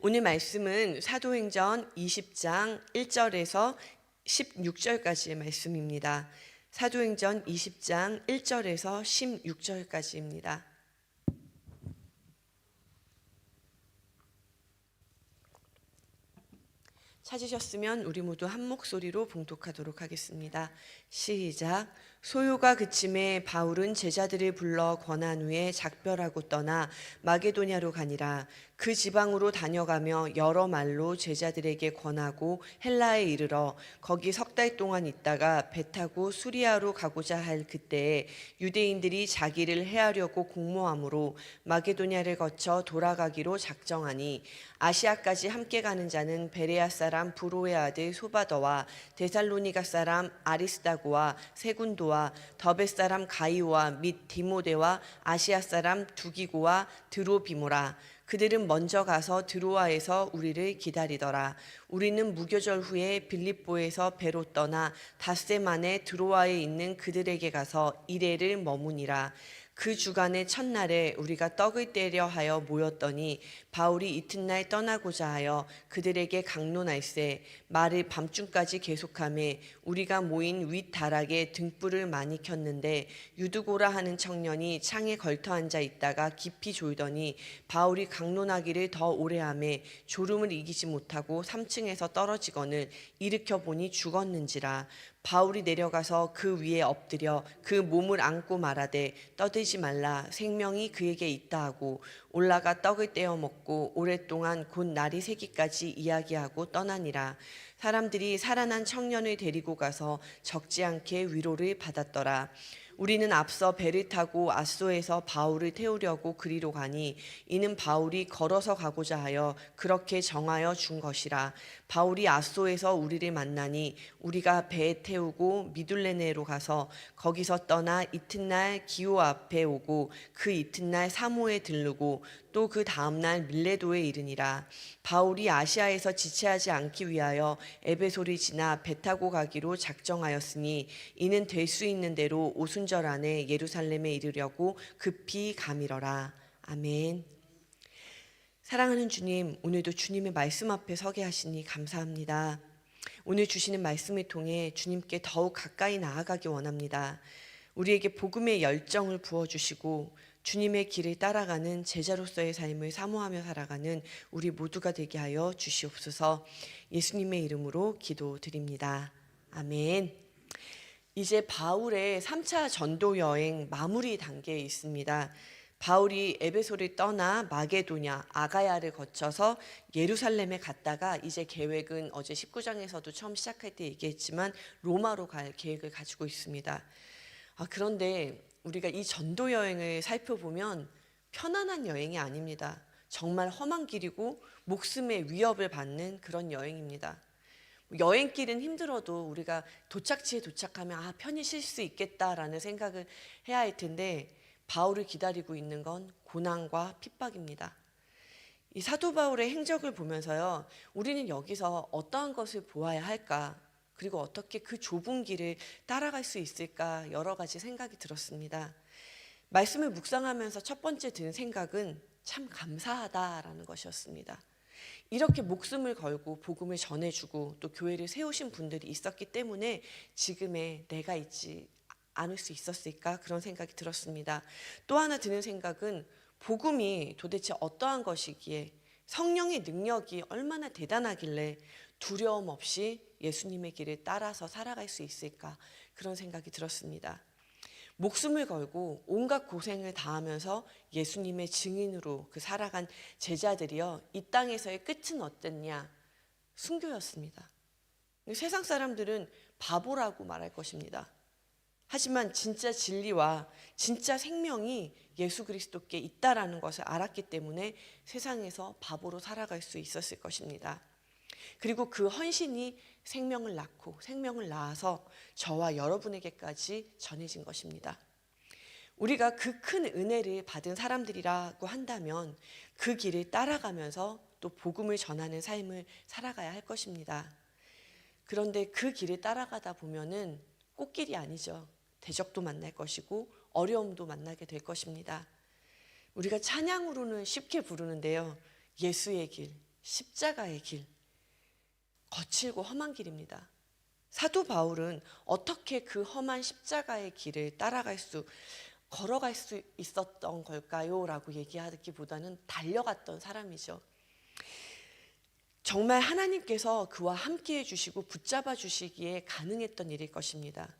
오늘 말씀은 사도행전 20장 1절에서 16절까지의 말씀입니다. 사도행전 20장 1절에서 16절까지입니다. 찾으셨으면 우리 모두 한 목소리로 봉독하도록 하겠습니다. 시작. 소요가 그침에 바울은 제자들을 불러 권한 후에 작별하고 떠나 마게도냐로 가니라. 그 지방으로 다녀가며 여러 말로 제자들에게 권하고 헬라에 이르러 거기 석 달 동안 있다가 배 타고 수리아로 가고자 할 그때에 유대인들이 자기를 해하려고 공모함으로 마게도냐를 거쳐 돌아가기로 작정하니 아시아까지 함께 가는 자는 베레아 사람 부로의 아들 소바더와 데살로니가 사람 아리스다고와 세군도와 더베 사람 가이오와 및 디모데와 아시아 사람 두기고와 드로비모라 그들은 먼저 가서 드로아에서 우리를 기다리더라. 우리는 무교절 후에 빌립보에서 배로 떠나 닷새 만에 드로아에 있는 그들에게 가서 이래를 머무니라. 그 주간의 첫날에 우리가 떡을 떼려 하여 모였더니 바울이 이튿날 떠나고자 하여 그들에게 강론할세 말을 밤중까지 계속하매 우리가 모인 윗 다락에 등불을 많이 켰는데 유두고라 하는 청년이 창에 걸터 앉아 있다가 깊이 졸더니 바울이 강론하기를 더 오래 하매 졸음을 이기지 못하고 3층에서 떨어지거늘 일으켜 보니 죽었는지라 바울이 내려가서 그 위에 엎드려 그 몸을 안고 말하되 떠들지 말라. 생명이 그에게 있다 하고 올라가 떡을 떼어 먹고 오랫동안 곧 날이 새기까지 이야기하고 떠나니라. 사람들이 살아난 청년을 데리고 가서 적지 않게 위로를 받았더라 우리는 앞서 배를 타고 아소에서 바울을 태우려고 그리로 가니 이는 바울이 걸어서 가고자 하여 그렇게 정하여 준 것이라. 바울이 아소에서 우리를 만나니 우리가 배에 태우고 미둘레네로 가서 거기서 떠나 이튿날 기오 앞에 오고 그 이튿날 사모에 들르고 또 그 다음 날 밀레도에 이르니라 바울이 아시아에서 지체하지 않기 위하여 에베소를 지나 배 타고 가기로 작정하였으니 이는 될 수 있는 대로 오순절 안에 예루살렘에 이르려고 급히 가미러라 아멘. 사랑하는 주님, 오늘도 주님의 말씀 앞에 서게 하시니 감사합니다. 오늘 주시는 말씀을 통해 주님께 더욱 가까이 나아가기 원합니다. 우리에게 복음의 열정을 부어주시고 주님의 길을 따라가는 제자로서의 삶을 사모하며 살아가는 우리 모두가 되게 하여 주시옵소서 예수님의 이름으로 기도드립니다. 아멘. 이제 바울의 3차 전도 여행 마무리 단계에 있습니다. 바울이 에베소를 떠나 마게도냐, 아가야를 거쳐서 예루살렘에 갔다가 이제 계획은 어제 19장에서도 처음 시작할 때 얘기했지만 로마로 갈 계획을 가지고 있습니다. 아, 그런데 우리가 이 전도 여행을 살펴보면 편안한 여행이 아닙니다. 정말 험한 길이고 목숨의 위협을 받는 그런 여행입니다. 여행길은 힘들어도 우리가 도착지에 도착하면 아 편히 쉴 수 있겠다라는 생각을 해야 할 텐데 바울을 기다리고 있는 건 고난과 핍박입니다. 이 사도 바울의 행적을 보면서요, 우리는 여기서 어떠한 것을 보아야 할까, 그리고 어떻게 그 좁은 길을 따라갈 수 있을까 여러 가지 생각이 들었습니다. 말씀을 묵상하면서 첫 번째 든 생각은 참 감사하다라는 것이었습니다. 이렇게 목숨을 걸고 복음을 전해주고 또 교회를 세우신 분들이 있었기 때문에 지금의 내가 있지 않을 수 있었을까 그런 생각이 들었습니다. 또 하나 드는 생각은 복음이 도대체 어떠한 것이기에 성령의 능력이 얼마나 대단하길래 두려움 없이 예수님의 길을 따라서 살아갈 수 있을까 그런 생각이 들었습니다. 목숨을 걸고 온갖 고생을 다하면서 예수님의 증인으로 그 살아간 제자들이요 이 땅에서의 끝은 어땠냐 순교였습니다. 세상 사람들은 바보라고 말할 것입니다. 하지만 진짜 진리와 진짜 생명이 예수 그리스도께 있다라는 것을 알았기 때문에 세상에서 바보로 살아갈 수 있었을 것입니다. 그리고 그 헌신이 생명을 낳고 생명을 낳아서 저와 여러분에게까지 전해진 것입니다. 우리가 그 큰 은혜를 받은 사람들이라고 한다면 그 길을 따라가면서 또 복음을 전하는 삶을 살아가야 할 것입니다. 그런데 그 길을 따라가다 보면은 꽃길이 아니죠. 대적도 만날 것이고 어려움도 만나게 될 것입니다. 우리가 찬양으로는 쉽게 부르는데요. 예수의 길, 십자가의 길. 거칠고 험한 길입니다. 사도 바울은 어떻게 그 험한 십자가의 길을 따라갈 수, 걸어갈 수 있었던 걸까요? 라고 얘기하기보다는 달려갔던 사람이죠. 정말 하나님께서 그와 함께 해주시고 붙잡아 주시기에 가능했던 일일 것입니다.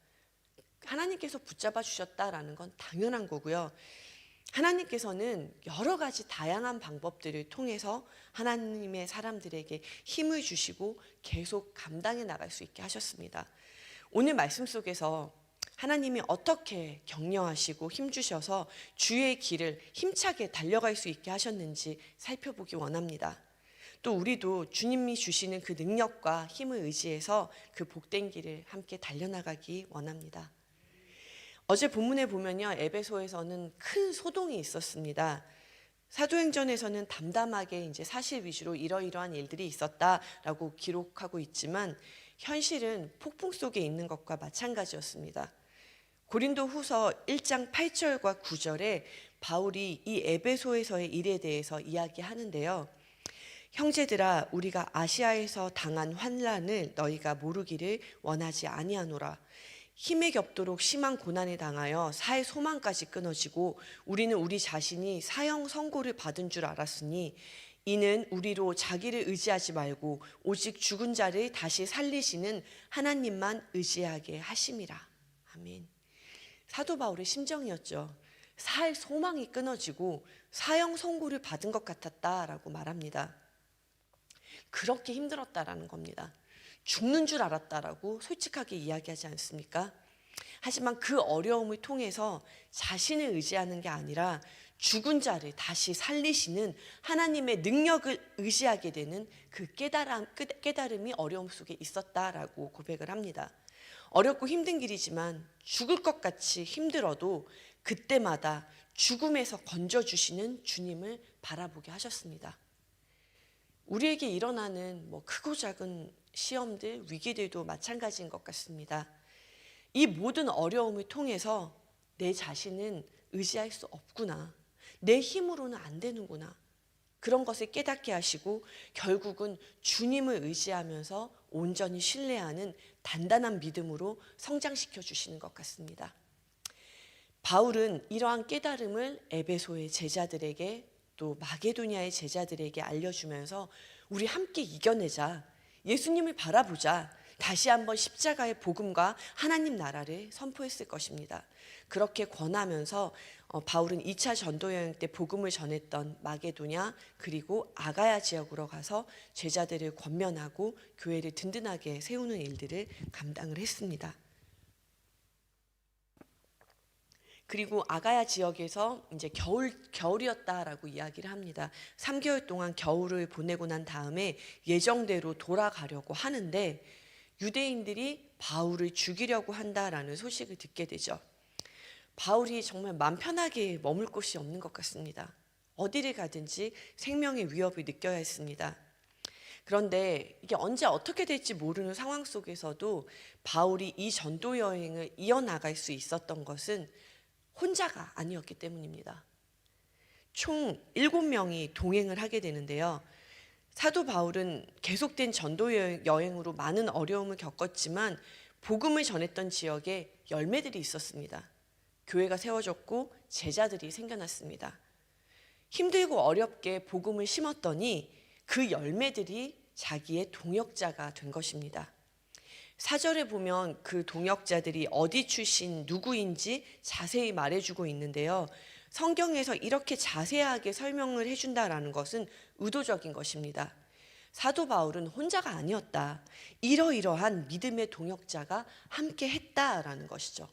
하나님께서 붙잡아 주셨다라는 건 당연한 거고요. 하나님께서는 여러 가지 다양한 방법들을 통해서 하나님의 사람들에게 힘을 주시고 계속 감당해 나갈 수 있게 하셨습니다. 오늘 말씀 속에서 하나님이 어떻게 격려하시고 힘주셔서 주의 길을 힘차게 달려갈 수 있게 하셨는지 살펴보기 원합니다. 또 우리도 주님이 주시는 그 능력과 힘을 의지해서 그 복된 길을 함께 달려나가기 원합니다. 어제 본문에 보면요. 에베소에서는 큰 소동이 있었습니다. 사도행전에서는 담담하게 이제 사실 위주로 이러이러한 일들이 있었다라고 기록하고 있지만 현실은 폭풍 속에 있는 것과 마찬가지였습니다. 고린도 후서 1장 8절과 9절에 바울이 이 에베소에서의 일에 대해서 이야기하는데요. 형제들아 우리가 아시아에서 당한 환란을 너희가 모르기를 원하지 아니하노라. 힘에 겹도록 심한 고난에 당하여 사의 소망까지 끊어지고 우리는 우리 자신이 사형 선고를 받은 줄 알았으니 이는 우리로 자기를 의지하지 말고 오직 죽은 자를 다시 살리시는 하나님만 의지하게 하심이라. 아멘. 사도 바울의 심정이었죠. 살 소망이 끊어지고 사형 선고를 받은 것 같았다라고 말합니다. 그렇게 힘들었다라는 겁니다. 죽는 줄 알았다라고 솔직하게 이야기하지 않습니까? 하지만 그 어려움을 통해서 자신을 의지하는 게 아니라 죽은 자를 다시 살리시는 하나님의 능력을 의지하게 되는 그 깨달음, 깨달음이 어려움 속에 있었다라고 고백을 합니다. 어렵고 힘든 길이지만 죽을 것 같이 힘들어도 그때마다 죽음에서 건져주시는 주님을 바라보게 하셨습니다. 우리에게 일어나는 뭐 크고 작은 시험들, 위기들도 마찬가지인 것 같습니다. 이 모든 어려움을 통해서 내 자신은 의지할 수 없구나. 내 힘으로는 안 되는구나. 그런 것을 깨닫게 하시고 결국은 주님을 의지하면서 온전히 신뢰하는 단단한 믿음으로 성장시켜 주시는 것 같습니다. 바울은 이러한 깨달음을 에베소의 제자들에게 또 마게도니아의 제자들에게 알려주면서 우리 함께 이겨내자. 예수님을 바라보자. 다시 한번 십자가의 복음과 하나님 나라를 선포했을 것입니다. 그렇게 권하면서 어, 바울은 2차 전도 여행 때 복음을 전했던 마게도냐 그리고 아가야 지역으로 가서 제자들을 권면하고 교회를 든든하게 세우는 일들을 감당을 했습니다. 그리고 아가야 지역에서 이제 겨울 겨울이었다라고 이야기를 합니다. 3개월 동안 겨울을 보내고 난 다음에 예정대로 돌아가려고 하는데 유대인들이 바울을 죽이려고 한다라는 소식을 듣게 되죠. 바울이 정말 맘 편하게 머물 곳이 없는 것 같습니다. 어디를 가든지 생명의 위협을 느껴야 했습니다. 그런데 이게 언제 어떻게 될지 모르는 상황 속에서도 바울이 이 전도 여행을 이어나갈 수 있었던 것은 혼자가 아니었기 때문입니다. 총 7명이 동행을 하게 되는데요. 사도 바울은 계속된 전도 여행으로 많은 어려움을 겪었지만 복음을 전했던 지역에 열매들이 있었습니다. 교회가 세워졌고 제자들이 생겨났습니다. 힘들고 어렵게 복음을 심었더니 그 열매들이 자기의 동역자가 된 것입니다. 사절에 보면 그 동역자들이 어디 출신 누구인지 자세히 말해주고 있는데요. 성경에서 이렇게 자세하게 설명을 해준다라는 것은 의도적인 것입니다. 사도 바울은 혼자가 아니었다. 이러이러한 믿음의 동역자가 함께 했다라는 것이죠.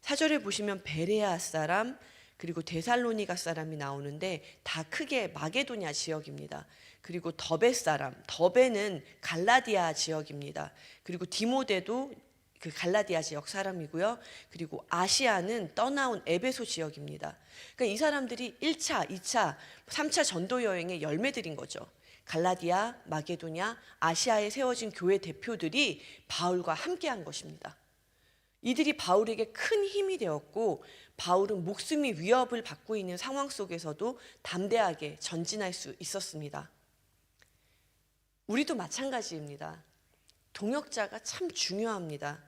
사절에 보시면 베레아 사람 그리고 데살로니가 사람이 나오는데 다 크게 마게도냐 지역입니다. 그리고 더베 사람, 더베는 갈라디아 지역입니다. 그리고 디모데도 그 갈라디아 지역 사람이고요. 그리고 아시아는 떠나온 에베소 지역입니다. 그러니까 이 사람들이 1차, 2차, 3차 전도 여행의 열매들인 거죠. 갈라디아, 마게도냐, 아시아에 세워진 교회 대표들이 바울과 함께한 것입니다. 이들이 바울에게 큰 힘이 되었고 바울은 목숨이 위협을 받고 있는 상황 속에서도 담대하게 전진할 수 있었습니다. 우리도 마찬가지입니다. 동역자가 참 중요합니다.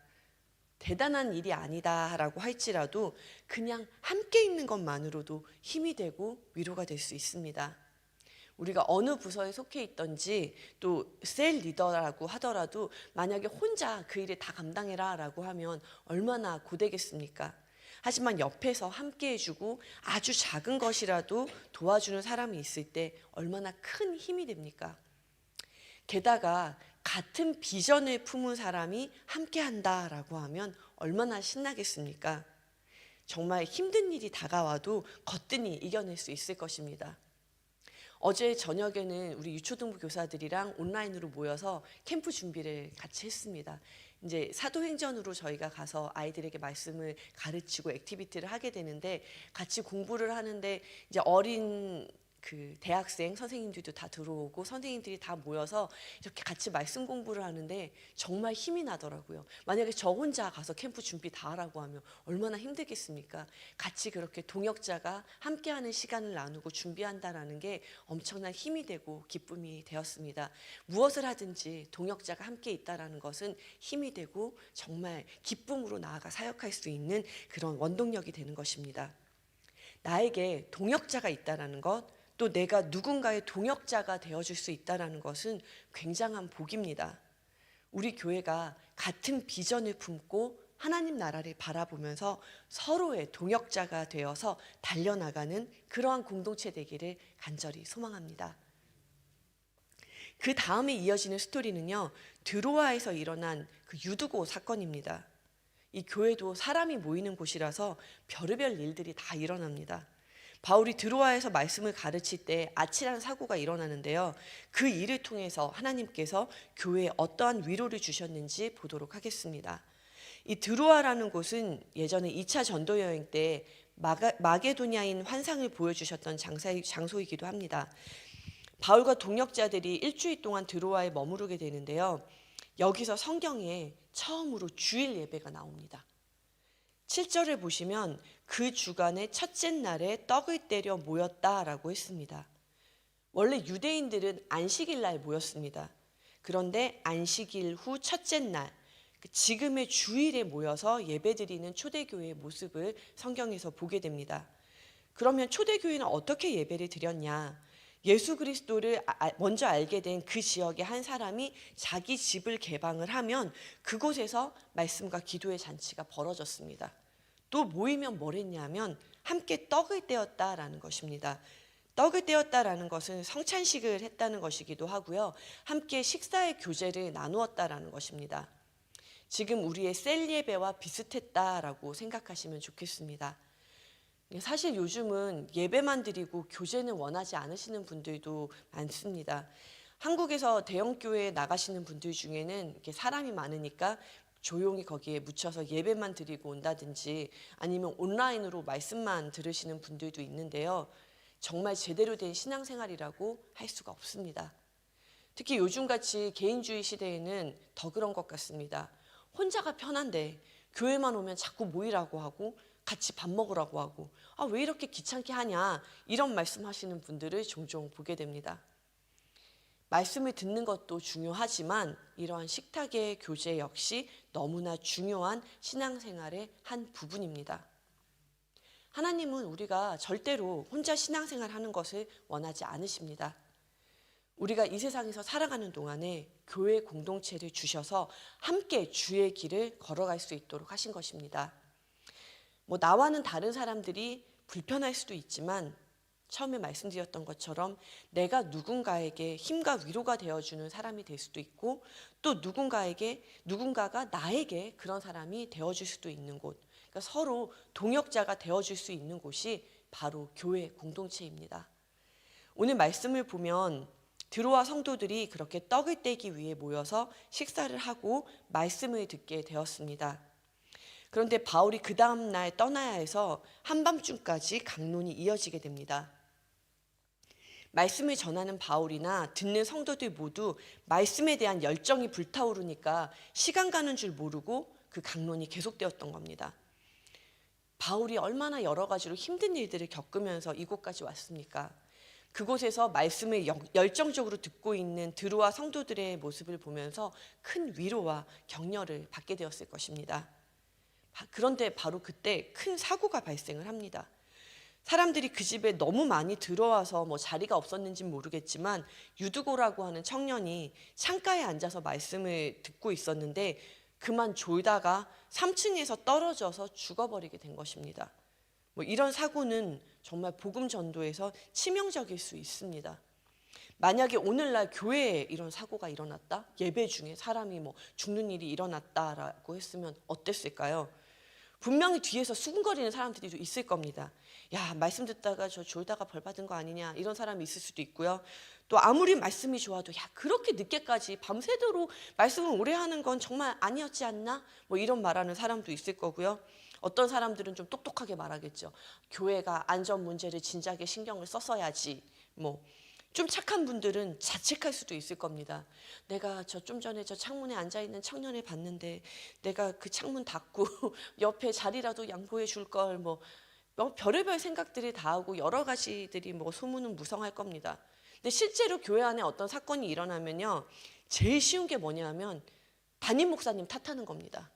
대단한 일이 아니다라고 할지라도 그냥 함께 있는 것만으로도 힘이 되고 위로가 될 수 있습니다. 우리가 어느 부서에 속해 있던지 또 셀 리더라고 하더라도 만약에 혼자 그 일을 다 감당해라라고 하면 얼마나 고되겠습니까? 하지만 옆에서 함께 해주고 아주 작은 것이라도 도와주는 사람이 있을 때 얼마나 큰 힘이 됩니까? 게다가 같은 비전을 품은 사람이 함께 한다라고 하면 얼마나 신나겠습니까? 정말 힘든 일이 다가와도 거뜬히 이겨낼 수 있을 것입니다. 어제 저녁에는 우리 유초등부 교사들이랑 온라인으로 모여서 캠프 준비를 같이 했습니다. 이제 사도행전으로 저희가 가서 아이들에게 말씀을 가르치고 액티비티를 하게 되는데 같이 공부를 하는데 이제 어린 그 대학생 선생님들도 다 들어오고 선생님들이 다 모여서 이렇게 같이 말씀 공부를 하는데 정말 힘이 나더라고요. 만약에 저 혼자 가서 캠프 준비 다 하라고 하면 얼마나 힘들겠습니까? 같이 그렇게 동역자가 함께하는 시간을 나누고 준비한다라는 게 엄청난 힘이 되고 기쁨이 되었습니다. 무엇을 하든지 동역자가 함께 있다라는 것은 힘이 되고 정말 기쁨으로 나아가 사역할 수 있는 그런 원동력이 되는 것입니다. 나에게 동역자가 있다라는 것, 또 내가 누군가의 동역자가 되어줄 수 있다라는 것은 굉장한 복입니다. 우리 교회가 같은 비전을 품고 하나님 나라를 바라보면서 서로의 동역자가 되어서 달려나가는 그러한 공동체 되기를 간절히 소망합니다. 그 다음에 이어지는 스토리는요, 드로아에서 일어난 그 유두고 사건입니다. 이 교회도 사람이 모이는 곳이라서 별의별 일들이 다 일어납니다. 바울이 드로아에서 말씀을 가르칠 때 아찔한 사고가 일어나는데요. 그 일을 통해서 하나님께서 교회에 어떠한 위로를 주셨는지 보도록 하겠습니다. 이 드로아라는 곳은 예전에 2차 전도 여행 때 마가, 마게도냐인 환상을 보여주셨던 장사, 장소이기도 합니다. 바울과 동역자들이 일주일 동안 드로아에 머무르게 되는데요. 여기서 성경에 처음으로 주일 예배가 나옵니다. 7절을 보시면 그 주간의 첫째 날에 떡을 때려 모였다라고 했습니다. 원래 유대인들은 안식일 날 모였습니다. 그런데 안식일 후 첫째 날, 그 지금의 주일에 모여서 예배드리는 초대교회의 모습을 성경에서 보게 됩니다. 그러면 초대교회는 어떻게 예배를 드렸냐? 예수 그리스도를 아- 먼저 알게 된 그 지역의 한 사람이 자기 집을 개방을 하면 그곳에서 말씀과 기도의 잔치가 벌어졌습니다. 또 모이면 뭘 했냐면 함께 떡을 떼었다라는 것입니다. 떡을 떼었다라는 것은 성찬식을 했다는 것이기도 하고요. 함께 식사의 교제를 나누었다라는 것입니다. 지금 우리의 셀 예배와 비슷했다라고 생각하시면 좋겠습니다. 사실 요즘은 예배만 드리고 교제는 원하지 않으시는 분들도 많습니다. 한국에서 대형 교회에 나가시는 분들 중에는 이렇게 사람이 많으니까 조용히 거기에 묻혀서 예배만 드리고 온다든지 아니면 온라인으로 말씀만 들으시는 분들도 있는데요. 정말 제대로 된 신앙생활이라고 할 수가 없습니다. 특히 요즘같이 개인주의 시대에는 더 그런 것 같습니다. 혼자가 편한데 교회만 오면 자꾸 모이라고 하고 같이 밥 먹으라고 하고 아 왜 이렇게 귀찮게 하냐 이런 말씀하시는 분들을 종종 보게 됩니다. 말씀을 듣는 것도 중요하지만 이러한 식탁의 교제 역시 너무나 중요한 신앙생활의 한 부분입니다. 하나님은 우리가 절대로 혼자 신앙생활 하는 것을 원하지 않으십니다. 우리가 이 세상에서 살아가는 동안에 교회 공동체를 주셔서 함께 주의 길을 걸어갈 수 있도록 하신 것입니다. 뭐 나와는 다른 사람들이 불편할 수도 있지만 처음에 말씀드렸던 것처럼 내가 누군가에게 힘과 위로가 되어주는 사람이 될 수도 있고 또 누군가에게 누군가가 나에게 그런 사람이 되어줄 수도 있는 곳, 그러니까 서로 동역자가 되어줄 수 있는 곳이 바로 교회 공동체입니다. 오늘 말씀을 보면 드로아 성도들이 그렇게 떡을 떼기 위해 모여서 식사를 하고 말씀을 듣게 되었습니다. 그런데 바울이 그 다음 날 떠나야 해서 한밤중까지 강론이 이어지게 됩니다. 말씀을 전하는 바울이나 듣는 성도들 모두 말씀에 대한 열정이 불타오르니까 시간 가는 줄 모르고 그 강론이 계속되었던 겁니다. 바울이 얼마나 여러 가지로 힘든 일들을 겪으면서 이곳까지 왔습니까? 그곳에서 말씀을 영- 열정적으로 듣고 있는 드로아 성도들의 모습을 보면서 큰 위로와 격려를 받게 되었을 것입니다. 바- 그런데 바로 그때 큰 사고가 발생을 합니다. 사람들이 그 집에 너무 많이 들어와서 뭐 자리가 없었는지는 모르겠지만 유두고라고 하는 청년이 창가에 앉아서 말씀을 듣고 있었는데 그만 졸다가 3층에서 떨어져서 죽어버리게 된 것입니다. 뭐 이런 사고는 정말 복음 전도에서 치명적일 수 있습니다. 만약에 오늘날 교회에 이런 사고가 일어났다, 예배 중에 사람이 뭐 죽는 일이 일어났다라고 했으면 어땠을까요? 분명히 뒤에서 수군거리는 사람들이 좀 있을 겁니다. 야, 말씀 듣다가 저 졸다가 벌 받은 거 아니냐 이런 사람이 있을 수도 있고요. 또 아무리 말씀이 좋아도 야, 그렇게 늦게까지 밤새도록 말씀을 오래 하는 건 정말 아니었지 않나? 뭐 이런 말하는 사람도 있을 거고요. 어떤 사람들은 좀 똑똑하게 말하겠죠. 교회가 안전 문제를 진작에 신경을 썼어야지. 뭐 좀 착한 분들은 자책할 수도 있을 겁니다. 내가 저 좀 전에 저 창문에 앉아 있는 청년을 봤는데 내가 그 창문 닫고 옆에 자리라도 양보해 줄 걸 뭐 별의별 생각들이 다 하고 여러 가지들이 뭐 소문은 무성할 겁니다. 근데 실제로 교회 안에 어떤 사건이 일어나면요. 제일 쉬운 게 뭐냐면 담임 목사님 탓하는 겁니다.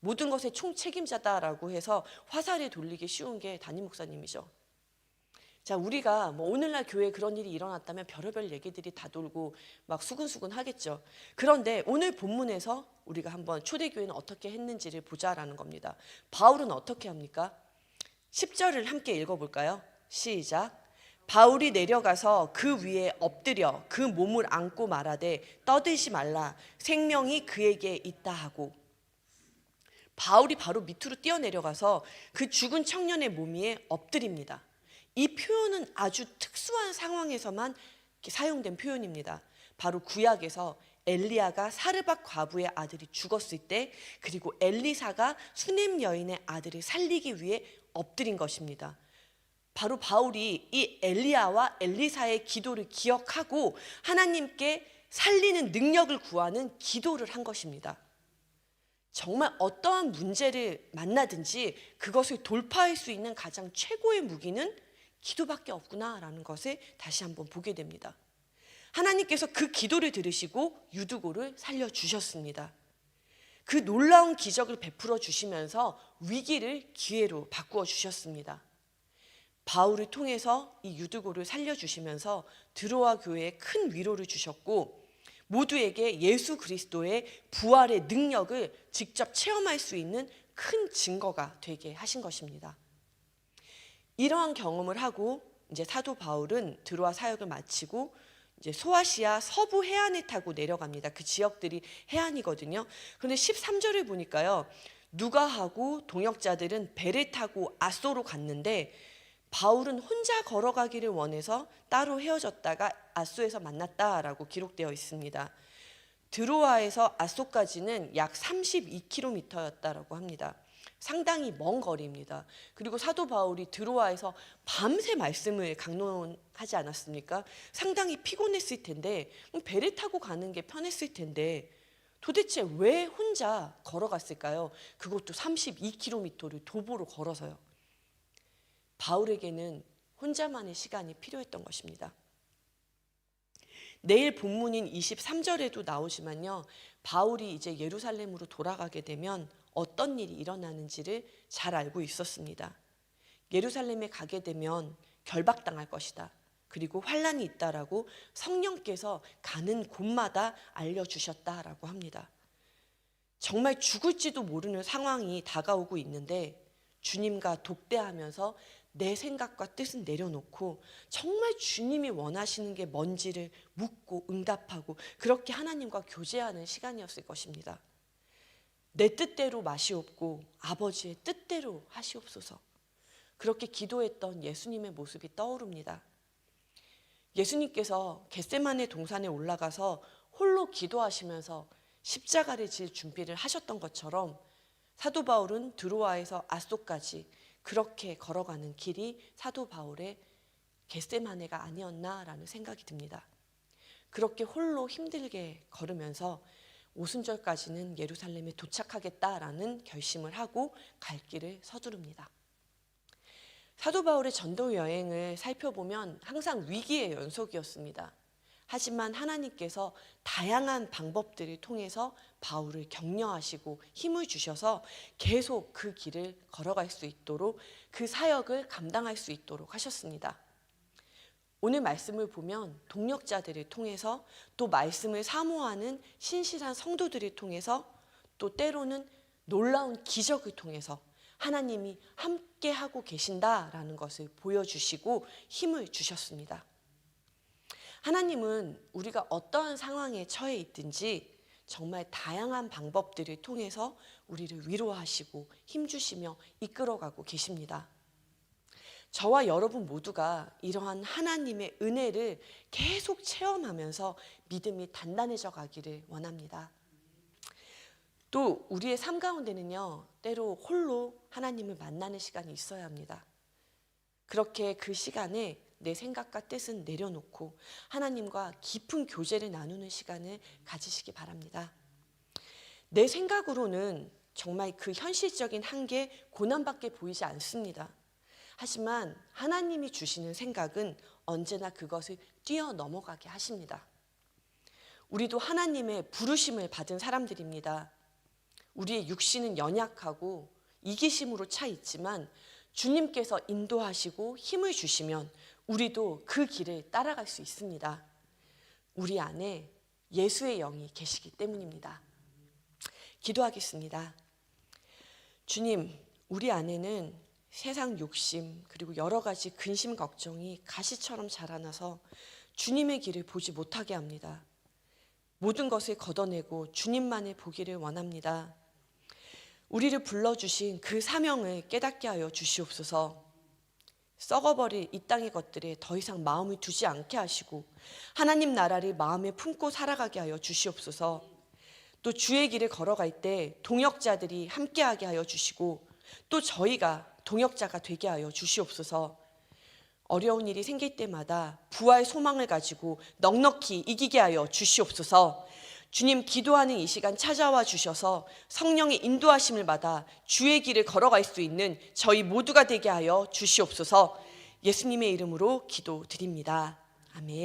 모든 것의 총 책임자다라고 해서 화살을 돌리기 쉬운 게 담임 목사님이죠. 자, 우리가 뭐 오늘날 교회에 그런 일이 일어났다면 별의별 얘기들이 다 돌고 막 수근수근 하겠죠. 그런데 오늘 본문에서 우리가 한번 초대교회는 어떻게 했는지를 보자라는 겁니다. 바울은 어떻게 합니까? 10절을 함께 읽어볼까요? 시작. 바울이 내려가서 그 위에 엎드려 그 몸을 안고 말하되 떠들지 말라 생명이 그에게 있다 하고 바울이 바로 밑으로 뛰어내려가서 그 죽은 청년의 몸 위에 엎드립니다. 이 표현은 아주 특수한 상황에서만 사용된 표현입니다. 바로 구약에서 엘리야가 사르밧 과부의 아들이 죽었을 때 그리고 엘리사가 수넴 여인의 아들을 살리기 위해 엎드린 것입니다. 바로 바울이 이 엘리야와 엘리사의 기도를 기억하고 하나님께 살리는 능력을 구하는 기도를 한 것입니다. 정말 어떠한 문제를 만나든지 그것을 돌파할 수 있는 가장 최고의 무기는 기도밖에 없구나라는 것을 다시 한번 보게 됩니다. 하나님께서 그 기도를 들으시고 유두고를 살려 주셨습니다. 그 놀라운 기적을 베풀어 주시면서 위기를 기회로 바꾸어 주셨습니다. 바울을 통해서 이 유두고를 살려 주시면서 드로아 교회에 큰 위로를 주셨고 모두에게 예수 그리스도의 부활의 능력을 직접 체험할 수 있는 큰 증거가 되게 하신 것입니다. 이러한 경험을 하고 이제 사도 바울은 드로아 사역을 마치고 이제 소아시아 서부 해안에 타고 내려갑니다. 그 지역들이 해안이거든요. 그런데 13절을 보니까요. 누가하고 동역자들은 배를 타고 아소로 갔는데 바울은 혼자 걸어가기를 원해서 따로 헤어졌다가 아소에서 만났다라고 기록되어 있습니다. 드로아에서 아소까지는 약 32km였다라고 합니다. 상당히 먼 거리입니다. 그리고 사도 바울이 드로아에서 밤새 말씀을 강론하지 않았습니까? 상당히 피곤했을 텐데 배를 타고 가는 게 편했을 텐데 도대체 왜 혼자 걸어갔을까요? 그것도 32km를 도보로 걸어서요. 바울에게는 혼자만의 시간이 필요했던 것입니다. 내일 본문인 23절에도 나오지만요. 바울이 이제 예루살렘으로 돌아가게 되면 어떤 일이 일어나는지를 잘 알고 있었습니다. 예루살렘에 가게 되면 결박당할 것이다. 그리고 환란이 있다라고 성령께서 가는 곳마다 알려주셨다라고 합니다. 정말 죽을지도 모르는 상황이 다가오고 있는데 주님과 독대하면서 내 생각과 뜻은 내려놓고 정말 주님이 원하시는 게 뭔지를 묻고 응답하고 그렇게 하나님과 교제하는 시간이었을 것입니다. 내 뜻대로 마시옵고 아버지의 뜻대로 하시옵소서. 그렇게 기도했던 예수님의 모습이 떠오릅니다. 예수님께서 겟세만의 동산에 올라가서 홀로 기도하시면서 십자가를 질 준비를 하셨던 것처럼 사도 바울은 드로아에서 아소까지 그렇게 걸어가는 길이 사도 바울의 겟세마네가 아니었나라는 생각이 듭니다. 그렇게 홀로 힘들게 걸으면서 오순절까지는 예루살렘에 도착하겠다라는 결심을 하고 갈 길을 서두릅니다. 사도 바울의 전도 여행을 살펴보면 항상 위기의 연속이었습니다. 하지만 하나님께서 다양한 방법들을 통해서 바울을 격려하시고 힘을 주셔서 계속 그 길을 걸어갈 수 있도록 그 사역을 감당할 수 있도록 하셨습니다. 오늘 말씀을 보면 동력자들을 통해서 또 말씀을 사모하는 신실한 성도들을 통해서 또 때로는 놀라운 기적을 통해서 하나님이 함께 하고 계신다라는 것을 보여주시고 힘을 주셨습니다. 하나님은 우리가 어떠한 상황에 처해 있든지 정말 다양한 방법들을 통해서 우리를 위로하시고 힘주시며 이끌어가고 계십니다. 저와 여러분 모두가 이러한 하나님의 은혜를 계속 체험하면서 믿음이 단단해져 가기를 원합니다. 또 우리의 삶 가운데는요, 때로 홀로 하나님을 만나는 시간이 있어야 합니다. 그렇게 그 시간에 내 생각과 뜻은 내려놓고 하나님과 깊은 교제를 나누는 시간을 가지시기 바랍니다. 내 생각으로는 정말 그 현실적인 한계, 고난밖에 보이지 않습니다. 하지만 하나님이 주시는 생각은 언제나 그것을 뛰어넘어가게 하십니다. 우리도 하나님의 부르심을 받은 사람들입니다. 우리의 육신은 연약하고 이기심으로 차 있지만 주님께서 인도하시고 힘을 주시면 우리도 그 길을 따라갈 수 있습니다. 우리 안에 예수의 영이 계시기 때문입니다. 기도하겠습니다. 주님, 우리 안에는 세상 욕심 그리고 여러 가지 근심 걱정이 가시처럼 자라나서 주님의 길을 보지 못하게 합니다. 모든 것을 걷어내고 주님만을 보기를 원합니다. 우리를 불러주신 그 사명을 깨닫게 하여 주시옵소서. 썩어버릴 이 땅의 것들에 더 이상 마음을 두지 않게 하시고 하나님 나라를 마음에 품고 살아가게 하여 주시옵소서. 또 주의 길을 걸어갈 때 동역자들이 함께하게 하여 주시고 또 저희가 동역자가 되게 하여 주시옵소서. 어려운 일이 생길 때마다 부활 소망을 가지고 넉넉히 이기게 하여 주시옵소서. 주님 기도하는 이 시간 찾아와 주셔서 성령의 인도하심을 받아 주의 길을 걸어갈 수 있는 저희 모두가 되게 하여 주시옵소서. 예수님의 이름으로 기도드립니다. 아멘.